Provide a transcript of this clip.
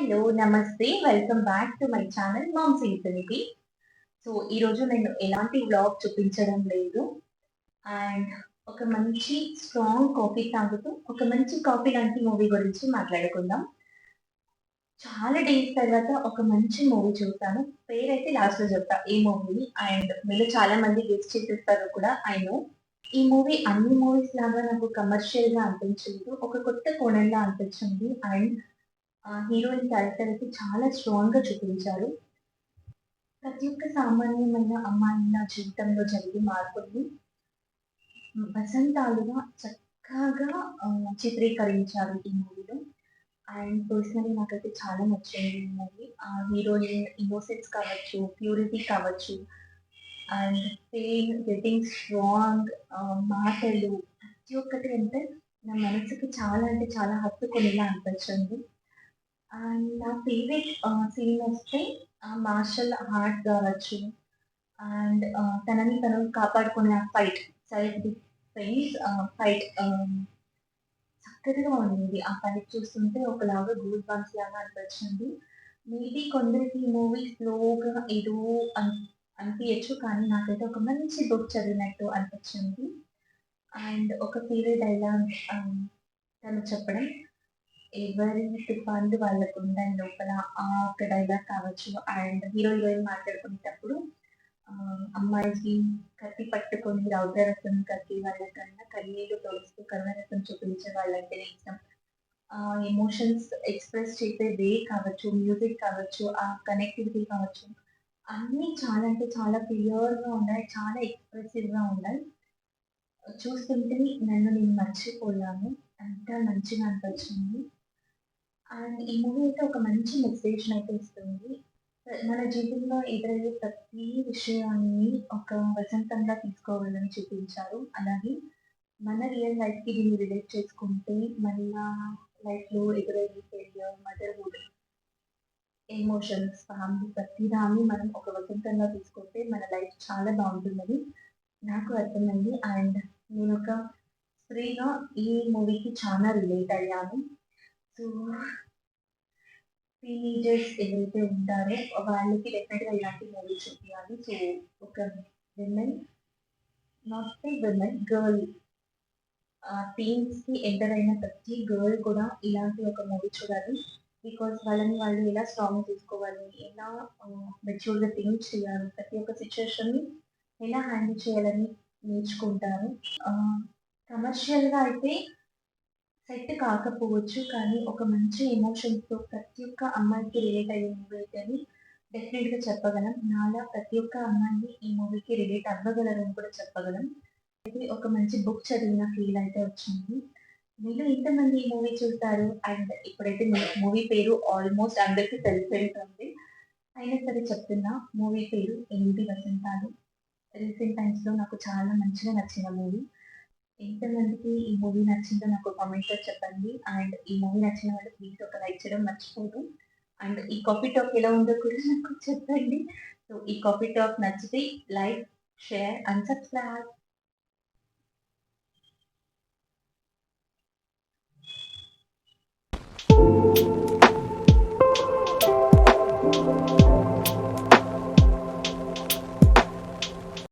Hello నమస్తే. Welcome back to my channel moms infinity so ఈరోజు నేను ఎలాంటి వ్లాగ్ చూపించడం లేదు. అండ్ ఒక మంచి స్ట్రాంగ్ కాఫీ తాగుతూ ఒక మంచి కాఫీ లాంటి మూవీ గురించి మాట్లాడుకుందాం. చాలా డేస్ తర్వాత ఒక మంచి మూవీ చూసాను పేరైతే లాస్ట్లో చెప్తా ఈ మూవీ అండ్ మీరు చాలా మంది గెస్ట్ చేసేస్తారు కూడా ఐ నో ఈ మూవీ అన్ని మూవీస్ లాగా నాకు కమర్షియల్గా అనిపించలేదు. ఒక కొత్త కోణంగా అనిపించింది. అండ్ హీరోయిన్ క్యారెక్టర్ అయితే చాలా స్ట్రాంగ్గా చూపించారు. ప్రతి ఒక్క సామాన్యమైన అమ్మాయి నా జీవితంలో జరిగే మార్పుల్ని వసంతాలుగా చక్కగా చిత్రీకరించారు ఈ మూవీలో. అండ్ పర్సనలీ నాకైతే చాలా నచ్చింది ఈ మూవీ. ఆ హీరోయిన్ ఇన్నోసెన్స్ కావచ్చు ప్యూరిటీ కావచ్చు అండ్ పెయిన్ గెటింగ్ స్ట్రాంగ్ మాటలు ప్రతి ఒక్కటి అంటే నా మనసుకి చాలా అంటే చాలా హత్తుకునేలా అనిపించింది. అండ్ నా ఫేవరెట్ సీన్ uh, వస్తే మార్షల్ ఆర్ట్ కావచ్చు అండ్ తనని తను కాపాడుకునే ఆ ఫైట్ సెల్ఫ్ డిఫెన్స్ ఫైట్ చక్కగా ఉంది. ఆ ఫైట్ చూస్తుంటే ఒకలాగా గూడ్ బంప్స్ లాగా అనిపించింది. మేబీ కొందరికి మూవీ స్లోగా ఏదో అనిపించచ్చు కానీ నాకైతే ఒక మంచి బుక్ చదివినట్టు అనిపించింది. అండ్ ఒక ఫేవరెట్ డైలాగ్ um, తను చెప్పడం. ఎవరి తుఫాన్లు వాళ్ళకు ఉందని లోపల అక్కడ ఒక డైలాగ్ కావచ్చు. అండ్ హీరో హీరోయిన్ మాట్లాడుకునేటప్పుడు అమ్మాయికి కత్తి పట్టుకొని రౌద్రరసం కత్తి వాళ్ళకన్నా కన్నీళ్ళు తొలుస్తూ కరుణరసం చూపించే వాళ్ళంటే ఇష్టం. ఎమోషన్స్ ఎక్స్ప్రెస్ చేసే వే కావచ్చు మ్యూజిక్ కావచ్చు ఆ కనెక్టివిటీ కావచ్చు. అన్నీ చాలా అంటే చాలా క్లియర్ ఉండాలి ఉన్నాయి చాలా ఎక్స్ప్రెసివ్గా ఉండాలి ఉన్నాయి. చూస్తుంటే నన్ను నేను మర్చిపోయాను అంత మంచిగా అనిపించింది. అండ్ ఈ మూవీ అయితే ఒక మంచి మెసేజ్ అయితే ఇస్తుంది. మన జీవితంలో ఎదురయ్యే ప్రతి విషయాన్ని ఒక వసంతంగా తీసుకోవాలని చూపించారు. అలాగే మన రియల్ లైఫ్కి దీన్ని రిలేట్ చేసుకుంటే మన లైఫ్లో ఎదురయ్యే ఫెయిలియర్ మదర్హుడ్ ఎమోషన్స్ ఫ్యామిలీ ప్రతి దాన్ని మనం ఒక వసంతంగా తీసుకుంటే మన లైఫ్ చాలా బాగుంటుందని నాకు అర్థమైంది. అండ్ నేను ఒక స్త్రీగా ఈ మూవీకి చాలా రిలేట్ అయ్యాను. సో టీనేజర్స్ ఎవరైతే ఉంటారో వాళ్ళకి డెఫినెట్గా ఇలాంటి మూవీ చూపించాలి సో ఒక women not by women girl టీన్స్కి enter అయిన ప్రతి గర్ల్ కూడా ఇలాంటి ఒక మూవీ చూడాలి. బికాస్ వాళ్ళని వాళ్ళు ఎలా స్ట్రాంగ్ చేసుకోవాలి ఎలా మెచ్యూర్గా థింక్ చేయాలి ప్రతి ఒక్క సిచ్యువేషన్ని ఎలా హ్యాండిల్ చేయాలని నేర్చుకుంటారు. కమర్షియల్గా అయితే సెట్ కాకపోవచ్చు కానీ ఒక మంచి ఎమోషన్తో ప్రతి ఒక్క అమ్మాయికి రిలేట్ అయ్యే మూవీ అయితే అని డెఫినెట్గా చెప్పగలం. నాలా ప్రతి ఒక్క అమ్మాయిని ఈ మూవీకి రిలేట్ అవ్వగలరని కూడా చెప్పగలం. ఇది ఒక మంచి బుక్ చదివిన ఫీల్ అయితే వచ్చింది. మీరు ఇంతమంది ఈ మూవీ చూస్తారు అండ్ ఇప్పుడైతే మూవీ పేరు ఆల్మోస్ట్ అందరికీ తెలిసి ఉంటుంది అయినా సరే చెప్తున్నా మూవీ పేరు ఎనిమిది వసంతాలు. రీసెంట్ టైమ్స్లో నాకు చాలా మంచిగా నచ్చిన మూవీ. ఎంతమందికి ఈ మూవీ నచ్చిందో నాకు కామెంట్లో చెప్పండి. అండ్ ఈ మూవీ నచ్చిన వాళ్ళు ప్లీజ్ ఒక లైక్ చేయడం మర్చిపోదు. అండ్ ఈ కాఫీ టాక్ ఎలా ఉందో కూడా నాకు చెప్పండి. సో ఈ కాఫీ టాక్ నచ్చితే లైక్ షేర్ అండ్ సబ్స్క్రైబ్